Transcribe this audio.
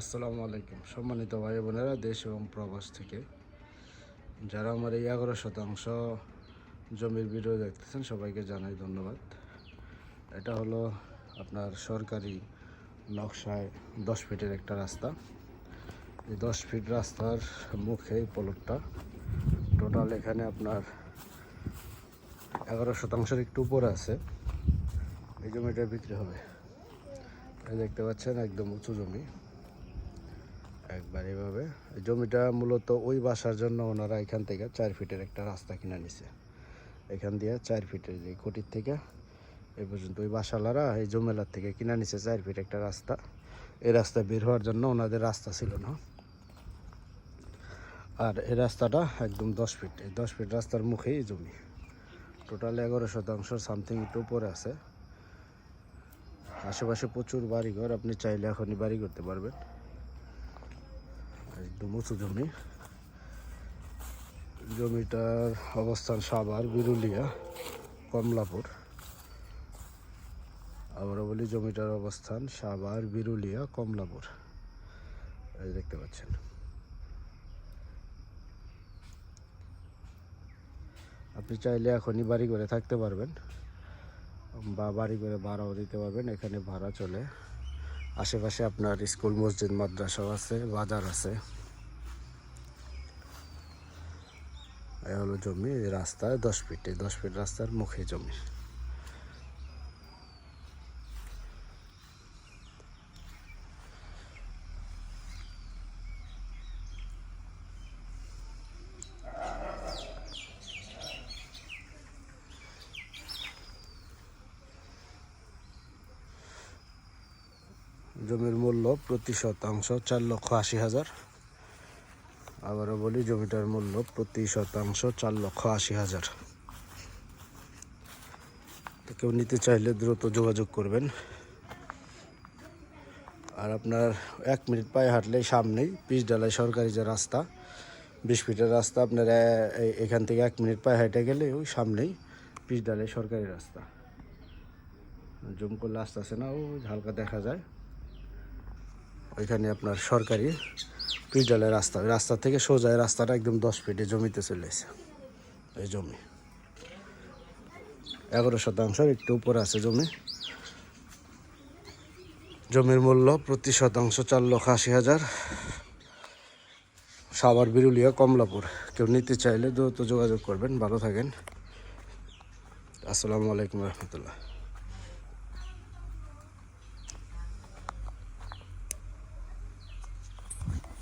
আসসালামু আলাইকুম। সম্মানিত ভাই বোনেরা, দেশ এবং প্রবাস থেকে যারা আমার এই এগারো শতাংশ জমির ভিডিও দেখতেছেন, সবাইকে জানাই ধন্যবাদ। এটা হলো আপনার সরকারি নকশায় দশ ফিটের একটা রাস্তা। এই দশ ফিট রাস্তার মুখে পলটটা টোটাল এখানে আপনার এগারো শতাংশের একটু উপরে আছে। এই জমিটা বিক্রি হবে। দেখতে পাচ্ছেন, একদম উঁচু জমি। একবার এভাবে। জমিটা মূলত ওই বাসার জন্য ওনারা এখান থেকে চার ফিটের একটা রাস্তা কিনে নিছে। এখান দিয়ে চার ফিটের যে কোটির থেকে এ পর্যন্ত ওই বাসালারা এই জমেলার থেকে কিনে নিছে চার ফিট একটা রাস্তা। এই রাস্তা বের হওয়ার জন্য ওনাদের রাস্তা ছিল না। আর এই রাস্তাটা একদম দশ ফিট। এই দশ ফিট রাস্তার মুখেই জমি। টোটাল এগারো শতাংশ সামথিং একটু উপরে আছে। আশেপাশে প্রচুর বাড়িঘর, আপনি চাইলে এখনই বাড়ি করতে পারবেন। একদম উঁচু জমি। জমিটার অবস্থান সাভার বিরুলিয়া কমলাপুর। আবারও বলি, জমিটার অবস্থান সাভার বিরুলিয়া কমলাপুর। এই দেখতে পাচ্ছেন। আপনি চাইলে এখনই বাড়ি করে থাকতে পারবেন বা বাড়ি করে ভাড়াও দিতে পারবেন। এখানে ভাড়া চলে। আশেপাশে আপনার স্কুল, মসজিদ, মাদ্রাসাও আছে, বাজার আছে। এ হলো জমি রাস্তায় দশ ফিটে দশ ফিট রাস্তার মুখে জমি। জমির মূল্য প্রতি শতাংশ চার লক্ষ আশি হাজার। আবারও বলি, জমিটার মূল্য প্রতি শতাংশ চার লক্ষ আশি হাজার। কেউ নিতে চাইলে দ্রুত যোগাযোগ করবেন। আর আপনার এক মিনিট পায়ে হাঁটলেই সামনেই পিচ ডালাই সরকারি যে রাস্তা, বিশ ফিটের রাস্তা, আপনার এখান থেকে এক মিনিট পায়ে হেঁটে গেলে ওই সামনেই পিচ ডালাই সরকারি রাস্তা। জুম করলে আস্তে আসে না ও হালকা দেখা যায়। ওইখানে আপনার সরকারি পিজালের রাস্তা। ওই রাস্তা থেকে সোজা রাস্তাটা একদম দশ ফিটে জমিতে চলে এসে এই জমি। এগারো শতাংশের একটু উপরে আছে জমি। জমির মূল্য প্রতি শতাংশ চার লক্ষ আশি হাজার। সাভার, বিরুলিয়া, কমলাপুর। কেউ নিতে চাইলে দ্রুত যোগাযোগ করবেন। ভালো থাকেন। আসসালামু আলাইকুম রহমতুল্লাহ।